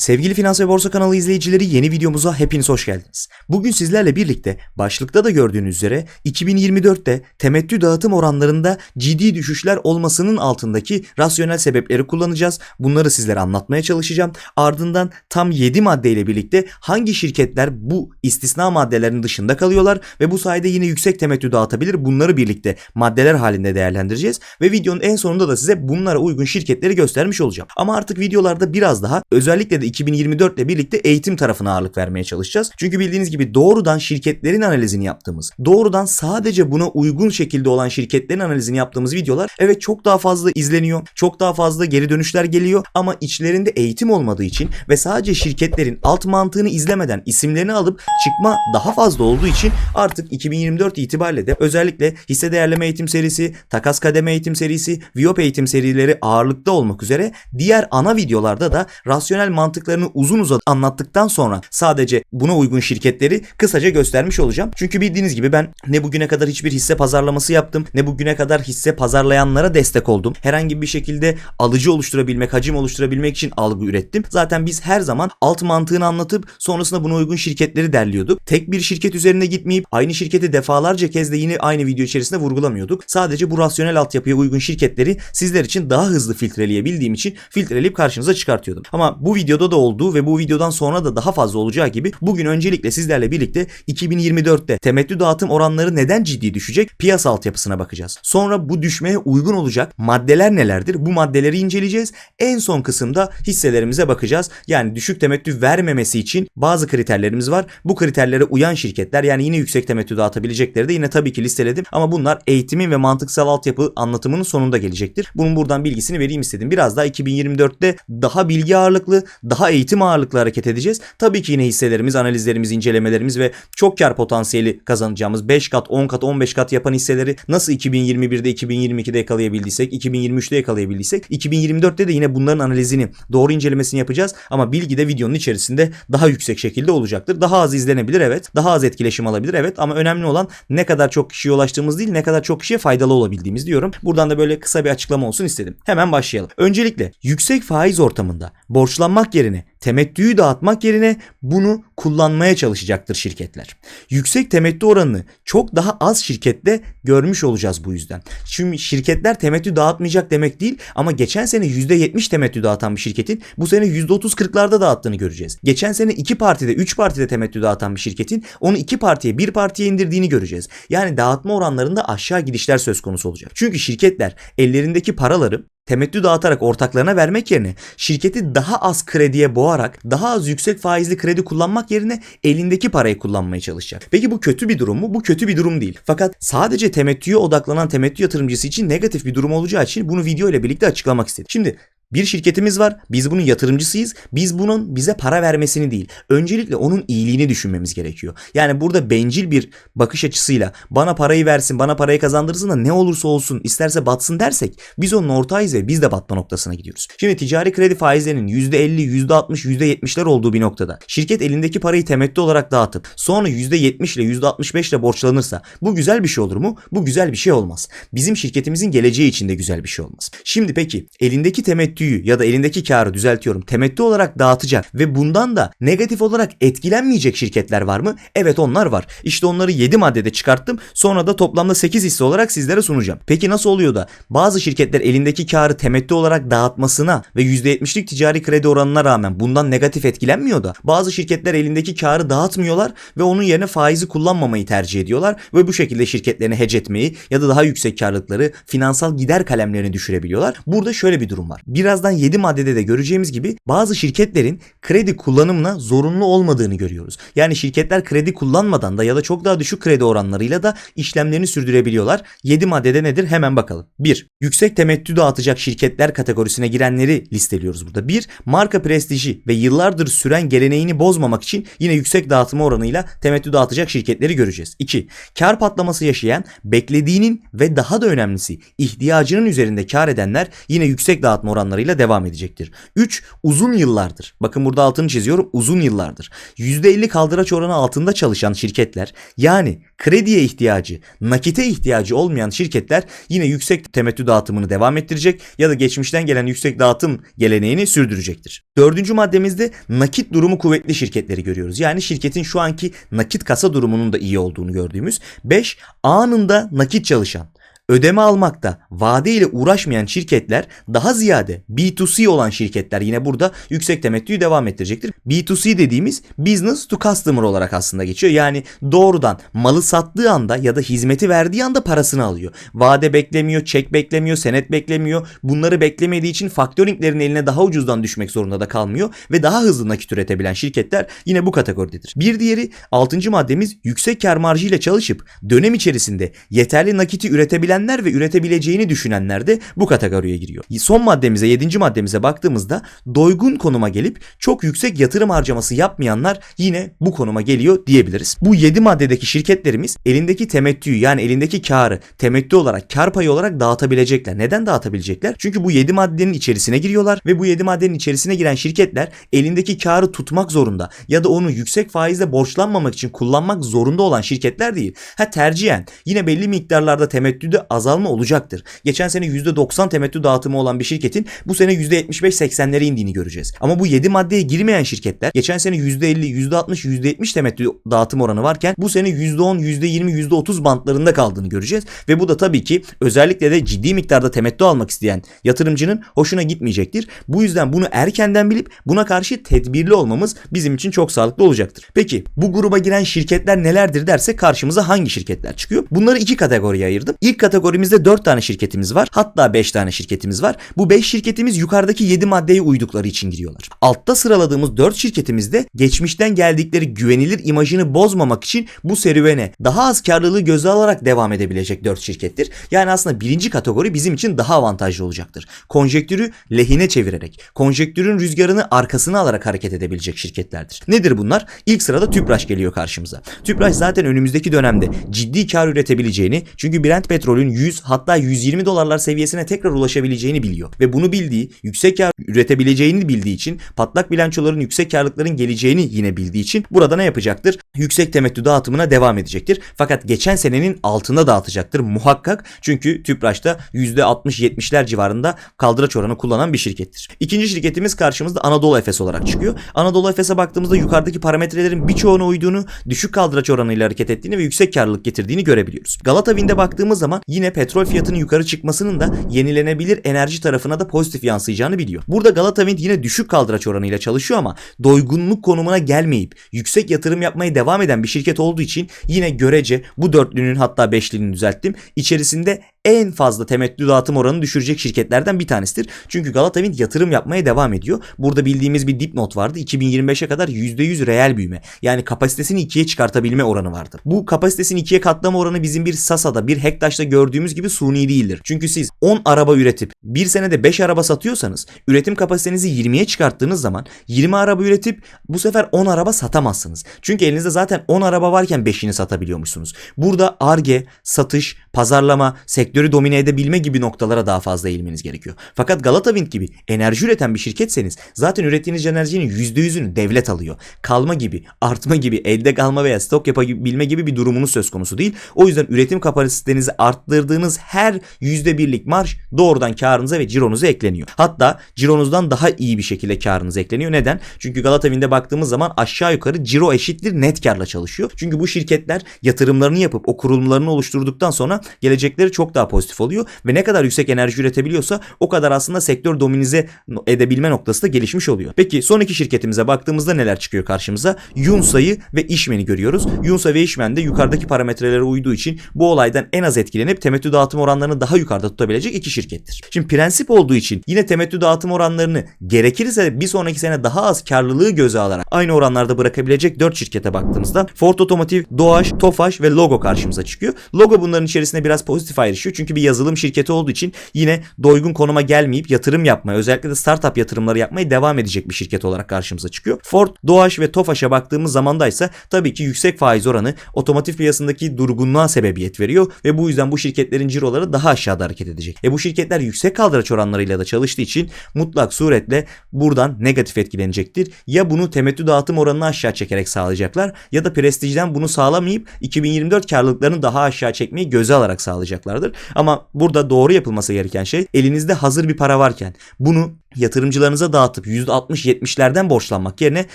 Sevgili Finans ve Borsa kanalı izleyicileri yeni videomuza hepiniz hoş geldiniz. Bugün sizlerle birlikte başlıkta da gördüğünüz üzere 2024'te temettü dağıtım oranlarında ciddi düşüşler olmasının altındaki rasyonel sebepleri kullanacağız. Bunları sizlere anlatmaya çalışacağım. Ardından tam 7 maddeyle birlikte hangi şirketler bu istisna maddelerin dışında kalıyorlar ve bu sayede yine yüksek temettü dağıtabilir bunları birlikte maddeler halinde değerlendireceğiz. Ve videonun en sonunda da size bunlara uygun şirketleri göstermiş olacağım. Ama artık videolarda biraz daha özellikle de 2024 ile birlikte eğitim tarafına ağırlık vermeye çalışacağız. Çünkü bildiğiniz gibi doğrudan şirketlerin analizini yaptığımız, doğrudan sadece buna uygun şekilde olan şirketlerin analizini yaptığımız videolar evet çok daha fazla izleniyor. Çok daha fazla geri dönüşler geliyor ama içlerinde eğitim olmadığı için ve sadece şirketlerin alt mantığını izlemeden isimlerini alıp çıkma daha fazla olduğu için artık 2024 itibariyle de özellikle hisse değerleme eğitim serisi, takas kademe eğitim serisi, Viyop eğitim serileri ağırlıkta olmak üzere diğer ana videolarda da rasyonel mantıklarını uzun uzadı anlattıktan sonra sadece buna uygun şirketleri kısaca göstermiş olacağım. Çünkü bildiğiniz gibi ben ne bugüne kadar hiçbir hisse pazarlaması yaptım ne bugüne kadar hisse pazarlayanlara destek oldum. Herhangi bir şekilde alıcı oluşturabilmek, hacim oluşturabilmek için algı ürettim. Zaten biz her zaman alt mantığını anlatıp sonrasında buna uygun şirketleri derliyorduk. Tek bir şirket üzerine gitmeyip aynı şirketi defalarca kez de yine aynı video içerisinde vurgulamıyorduk. Sadece bu rasyonel altyapıya uygun şirketleri sizler için daha hızlı filtreleyebildiğim için filtreleyip karşınıza çıkartıyordum. Ama bu videoda da olduğu ve bu videodan sonra da daha fazla olacağı gibi bugün öncelikle sizlerle birlikte 2024'te temettü dağıtım oranları neden ciddi düşecek piyasa altyapısına bakacağız. Sonra bu düşmeye uygun olacak maddeler nelerdir? Bu maddeleri inceleyeceğiz. En son kısımda hisselerimize bakacağız. Yani düşük temettü vermemesi için bazı kriterlerimiz var. Bu kriterlere uyan şirketler yani yine yüksek temettü dağıtabilecekleri de yine tabii ki listeledim. Ama bunlar eğitimin ve mantıksal altyapı anlatımının sonunda gelecektir. Bunun buradan bilgisini vereyim istedim. Biraz daha 2024'te daha bilgi ağırlıklı, daha eğitim ağırlıklı hareket edeceğiz. Tabii ki yine hisselerimiz, analizlerimiz, incelemelerimiz ve çok kar potansiyeli kazanacağımız 5 kat, 10 kat, 15 kat yapan hisseleri nasıl 2021'de, 2022'de yakalayabildiysek, 2023'te yakalayabildiysek, 2024'te de yine bunların analizini, doğru incelemesini yapacağız. Ama bilgi de videonun içerisinde daha yüksek şekilde olacaktır. Daha az izlenebilir evet, daha az etkileşim alabilir evet ama önemli olan ne kadar çok kişiye ulaştığımız değil, ne kadar çok kişiye faydalı olabildiğimiz diyorum. Buradan da böyle kısa bir açıklama olsun istedim. Hemen başlayalım. Öncelikle yüksek faiz ortamında borçlanmak yerine ね、temettüyü dağıtmak yerine bunu kullanmaya çalışacaktır şirketler. Yüksek temettü oranını çok daha az şirkette görmüş olacağız bu yüzden. Şimdi şirketler temettü dağıtmayacak demek değil ama geçen sene %70 temettü dağıtan bir şirketin bu sene %30-40'larda dağıttığını göreceğiz. Geçen sene iki partide, üç partide temettü dağıtan bir şirketin onu iki partiye, bir partiye indirdiğini göreceğiz. Yani dağıtma oranlarında aşağı gidişler söz konusu olacak. Çünkü şirketler ellerindeki paraları temettü dağıtarak ortaklarına vermek yerine şirketi daha az krediye boğarak daha az yüksek faizli kredi kullanmak yerine elindeki parayı kullanmaya çalışacak. Peki bu kötü bir durum mu? Bu kötü bir durum değil. Fakat sadece temettüye odaklanan temettü yatırımcısı için negatif bir durum olacağı için bunu video ile birlikte açıklamak istedim. Şimdi bir şirketimiz var. Biz bunun yatırımcısıyız. Biz bunun bize para vermesini değil. Öncelikle onun iyiliğini düşünmemiz gerekiyor. Yani burada bencil bir bakış açısıyla bana parayı versin, bana parayı kazandırsın da ne olursa olsun, isterse batsın dersek biz onun ortağıyız ve biz de batma noktasına gidiyoruz. Şimdi ticari kredi faizlerinin %50, %60, %70'ler olduğu bir noktada şirket elindeki parayı temettü olarak dağıtıp sonra %70 ile %65 ile borçlanırsa bu güzel bir şey olur mu? Bu güzel bir şey olmaz. Bizim şirketimizin geleceği için de güzel bir şey olmaz. Şimdi peki elindeki temettü temettüyü ya da elindeki karı düzeltiyorum temettü olarak dağıtacak ve bundan da negatif olarak etkilenmeyecek şirketler var mı? Evet onlar var. İşte onları 7 maddede çıkarttım. Sonra da toplamda 8 hisse olarak sizlere sunacağım. Peki nasıl oluyor da bazı şirketler elindeki karı temettü olarak dağıtmasına ve %70'lik ticari kredi oranına rağmen bundan negatif etkilenmiyor da bazı şirketler elindeki karı dağıtmıyorlar ve onun yerine faizi kullanmamayı tercih ediyorlar ve bu şekilde şirketlerini hedge etmeyi ya da daha yüksek karlılıkları finansal gider kalemlerini düşürebiliyorlar. Burada şöyle bir durum var. Biraz birazdan 7 maddede de göreceğimiz gibi bazı şirketlerin kredi kullanımına zorunlu olmadığını görüyoruz. Yani şirketler kredi kullanmadan da ya da çok daha düşük kredi oranlarıyla da işlemlerini sürdürebiliyorlar. 7 maddede nedir? Hemen bakalım. 1. Yüksek temettü dağıtacak şirketler kategorisine girenleri listeliyoruz burada. 1. Marka prestiji ve yıllardır süren geleneğini bozmamak için yine yüksek dağıtma oranıyla temettü dağıtacak şirketleri göreceğiz. 2. Kar patlaması yaşayan, beklediğinin ve daha da önemlisi ihtiyacının üzerinde kar edenler yine yüksek dağıtma oranları oranlarıyla devam edecektir. 3. Uzun yıllardır. Bakın burada altını çiziyorum. Uzun yıllardır. %50 kaldıraç oranı altında çalışan şirketler yani krediye ihtiyacı, nakite ihtiyacı olmayan şirketler yine yüksek temettü dağıtımını devam ettirecek ya da geçmişten gelen yüksek dağıtım geleneğini sürdürecektir. Dördüncü maddemizde nakit durumu kuvvetli şirketleri görüyoruz. Yani şirketin şu anki nakit kasa durumunun da iyi olduğunu gördüğümüz. 5. Anında nakit çalışan ödeme almakta vade ile uğraşmayan şirketler daha ziyade B2C olan şirketler yine burada yüksek temettüyü devam ettirecektir. B2C dediğimiz business to customer olarak aslında geçiyor. Yani doğrudan malı sattığı anda ya da hizmeti verdiği anda parasını alıyor. Vade beklemiyor, çek beklemiyor, senet beklemiyor. Bunları beklemediği için faktöringlerin eline daha ucuzdan düşmek zorunda da kalmıyor ve daha hızlı nakit üretebilen şirketler yine bu kategoridedir. Bir diğeri 6. maddemiz yüksek kar marjı ile çalışıp dönem içerisinde yeterli nakiti üretebilen üretenler ve üretebileceğini düşünenler de bu kategoriye giriyor. Son maddemize, yedinci maddemize baktığımızda doygun konuma gelip çok yüksek yatırım harcaması yapmayanlar yine bu konuma geliyor diyebiliriz. Bu yedi maddedeki şirketlerimiz elindeki temettüyü yani elindeki karı temettü olarak, kar payı olarak dağıtabilecekler. Neden dağıtabilecekler? Çünkü bu yedi maddenin içerisine giriyorlar ve bu yedi maddenin içerisine giren şirketler elindeki karı tutmak zorunda ya da onu yüksek faizle borçlanmamak için kullanmak zorunda olan şirketler değil. Ha tercihen yine belli miktarlarda temettüde azalma olacaktır. Geçen sene %90 temettü dağıtımı olan bir şirketin bu sene %75-80'lere indiğini göreceğiz. Ama bu 7 maddeye girmeyen şirketler geçen sene %50, %60, %70 temettü dağıtım oranı varken bu sene %10, %20, %30 bantlarında kaldığını göreceğiz. Ve bu da tabii ki özellikle de ciddi miktarda temettü almak isteyen yatırımcının hoşuna gitmeyecektir. Bu yüzden bunu erkenden bilip buna karşı tedbirli olmamız bizim için çok sağlıklı olacaktır. Peki bu gruba giren şirketler nelerdir derse karşımıza hangi şirketler çıkıyor? Bunları iki kategoriye ayırdım. İlk kategorimizde 4 tane şirketimiz var. Hatta 5 tane şirketimiz var. Bu 5 şirketimiz yukarıdaki 7 maddeye uydukları için giriyorlar. Altta sıraladığımız 4 şirketimizde geçmişten geldikleri güvenilir imajını bozmamak için bu serüvene daha az karlılığı göze alarak devam edebilecek 4 şirkettir. Yani aslında birinci kategori bizim için daha avantajlı olacaktır. Konjektürü lehine çevirerek, konjektürün rüzgarını arkasına alarak hareket edebilecek şirketlerdir. Nedir bunlar? İlk sırada Tüpraş geliyor karşımıza. Tüpraş zaten önümüzdeki dönemde ciddi kar üretebileceğini çünkü Brent petrolün 100 hatta 120 dolarlar seviyesine tekrar ulaşabileceğini biliyor. Ve bunu bildiği, yüksek kar üretebileceğini bildiği için, patlak bilançoların yüksek karlıkların geleceğini yine bildiği için burada ne yapacaktır? Yüksek temettü dağıtımına devam edecektir. Fakat geçen senenin altında dağıtacaktır muhakkak. Çünkü Tüpraş'ta %60-70'ler civarında kaldıraç oranı kullanan bir şirkettir. İkinci şirketimiz karşımızda Anadolu Efes olarak çıkıyor. Anadolu Efes'e baktığımızda yukarıdaki parametrelerin birçoğuna uyduğunu, düşük kaldıraç oranıyla hareket ettiğini ve yüksek karlılık getirdiğini görebiliyoruz. Galata Wind'e baktığımız zaman yine petrol fiyatının yukarı çıkmasının da yenilenebilir enerji tarafına da pozitif yansıyacağını biliyor. Burada Galata Wind yine düşük kaldıraç oranıyla çalışıyor ama doygunluk konumuna gelmeyip yüksek yatırım yapmaya devam eden bir şirket olduğu için yine görece bu dörtlünün hatta beşlinin düzelttim içerisinde en fazla temettü dağıtım oranını düşürecek şirketlerden bir tanesidir. Çünkü Galata Wind yatırım yapmaya devam ediyor. Burada bildiğimiz bir dipnot vardı. 2025'e kadar %100 reel büyüme. Yani kapasitesini ikiye çıkartabilme oranı vardı. Bu kapasitesini ikiye katlama oranı bizim bir Sasa'da, bir Hektaş'ta gördüğümüz gibi suni değildir. Çünkü siz 10 araba üretip bir senede 5 araba satıyorsanız üretim kapasitenizi 20'ye çıkarttığınız zaman 20 araba üretip bu sefer 10 araba satamazsınız. Çünkü elinizde zaten 10 araba varken 5'ini satabiliyormuşsunuz. Burada ARGE, satış, pazarlama, sektörü domine edebilme gibi noktalara daha fazla eğilmeniz gerekiyor. Fakat Galata Wind gibi enerji üreten bir şirketseniz zaten ürettiğiniz enerjinin %100'ünü devlet alıyor. Kalma gibi, artma gibi, elde kalma veya stok yapabilme gibi bir durumunuz söz konusu değil. O yüzden üretim kapasitenizi arttırdığınız her %1'lik marj doğrudan karınıza ve cironuza ekleniyor. Hatta cironuzdan daha iyi bir şekilde karınız ekleniyor. Neden? Çünkü Galata Wind'e baktığımız zaman aşağı yukarı ciro eşittir net karla çalışıyor. Çünkü bu şirketler yatırımlarını yapıp o kurulumlarını oluşturduktan sonra gelecekleri çok daha pozitif oluyor ve ne kadar yüksek enerji üretebiliyorsa o kadar aslında sektör dominize edebilme noktası da gelişmiş oluyor. Peki son iki şirketimize baktığımızda neler çıkıyor karşımıza? Yunsa'yı ve İşmen'i görüyoruz. Yunsa ve İşmen de yukarıdaki parametrelere uyduğu için bu olaydan en az etkilenip temettü dağıtım oranlarını daha yukarıda tutabilecek iki şirkettir. Şimdi prensip olduğu için yine temettü dağıtım oranlarını gerekirse bir sonraki sene daha az karlılığı göze alarak aynı oranlarda bırakabilecek 4 şirkete baktığımızda Ford Otomotiv, Doğaş, Tofaş ve Logo karşımıza çıkıyor. Logo bunların içerisinde biraz pozitif ayrışıyor. Çünkü bir yazılım şirketi olduğu için yine doygun konuma gelmeyip yatırım yapmaya özellikle de startup yatırımları yapmaya devam edecek bir şirket olarak karşımıza çıkıyor. Ford, Doğaş ve Tofaş'a baktığımız zamanda ise tabii ki yüksek faiz oranı otomotiv piyasasındaki durgunluğa sebebiyet veriyor ve bu yüzden bu şirket şirketlerin ciroları daha aşağıda hareket edecek. E bu şirketler yüksek kaldıraç oranlarıyla da çalıştığı için mutlak suretle buradan negatif etkilenecektir. Ya bunu temettü dağıtım oranını aşağı çekerek sağlayacaklar ya da prestijden bunu sağlamayıp 2024 karlılıklarını daha aşağı çekmeyi göze alarak sağlayacaklardır. Ama burada doğru yapılması gereken şey elinizde hazır bir para varken bunu yatırımcılarınıza dağıtıp %60-70'lerden borçlanmak yerine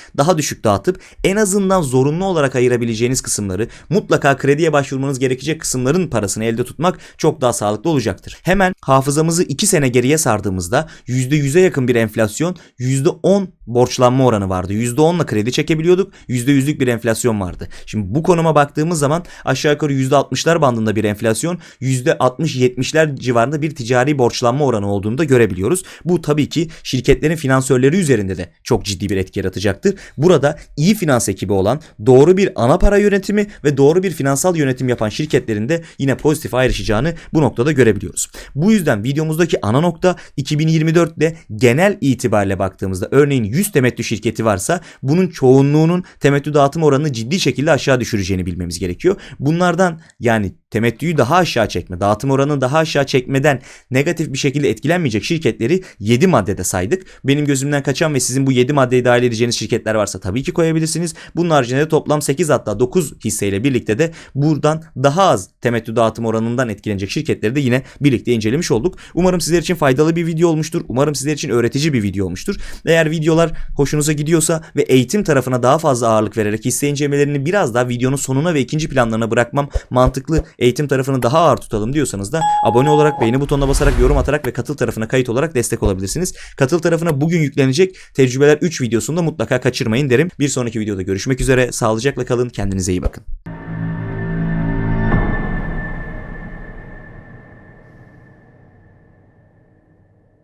daha düşük dağıtıp en azından zorunlu olarak ayırabileceğiniz kısımları mutlaka krediye başvurmanız gerekecek kısımların parasını elde tutmak çok daha sağlıklı olacaktır. Hemen hafızamızı 2 sene geriye sardığımızda %100'e yakın bir enflasyon %10 borçlanma oranı vardı. %10'la kredi çekebiliyorduk. %100'lük bir enflasyon vardı. Şimdi bu konuma baktığımız zaman aşağı yukarı %60'lar bandında bir enflasyon %60-70'ler civarında bir ticari borçlanma oranı olduğunu da görebiliyoruz. Bu tabii ki şirketlerin finansörleri üzerinde de çok ciddi bir etki yaratacaktır. Burada iyi finans ekibi olan doğru bir ana para yönetimi ve doğru bir finansal yönetim yapan şirketlerin de yine pozitif ayrışacağını bu noktada görebiliyoruz. Bu yüzden videomuzdaki ana nokta 2024'de genel itibariyle baktığımızda örneğin 100 temettü şirketi varsa bunun çoğunluğunun temettü dağıtım oranını ciddi şekilde aşağı düşüreceğini bilmemiz gerekiyor. Bunlardan yani temettüyü daha aşağı çekme, dağıtım oranını daha aşağı çekmeden negatif bir şekilde etkilenmeyecek şirketleri 7 maddede saydık. Benim gözümden kaçan ve sizin bu 7 maddeyi dahil edeceğiniz şirketler varsa tabii ki koyabilirsiniz. Bunun haricinde de toplam 8 hatta 9 hisseyle birlikte de buradan daha az temettü dağıtım oranından etkilenecek şirketleri de yine birlikte incelemiş olduk. Umarım sizler için faydalı bir video olmuştur. Umarım sizler için öğretici bir video olmuştur. Eğer videolar hoşunuza gidiyorsa ve eğitim tarafına daha fazla ağırlık vererek hisse incelemelerini biraz daha videonun sonuna ve ikinci planlarına bırakmam mantıklı eğitim tarafını daha ağır tutalım diyorsanız da abone olarak beğeni butonuna basarak yorum atarak ve katıl tarafına kayıt olarak destek olabilirsiniz. Katıl tarafına bugün yüklenecek tecrübeler 3 videosunu da mutlaka kaçırmayın derim. Bir sonraki videoda görüşmek üzere. Sağlıcakla kalın. Kendinize iyi bakın.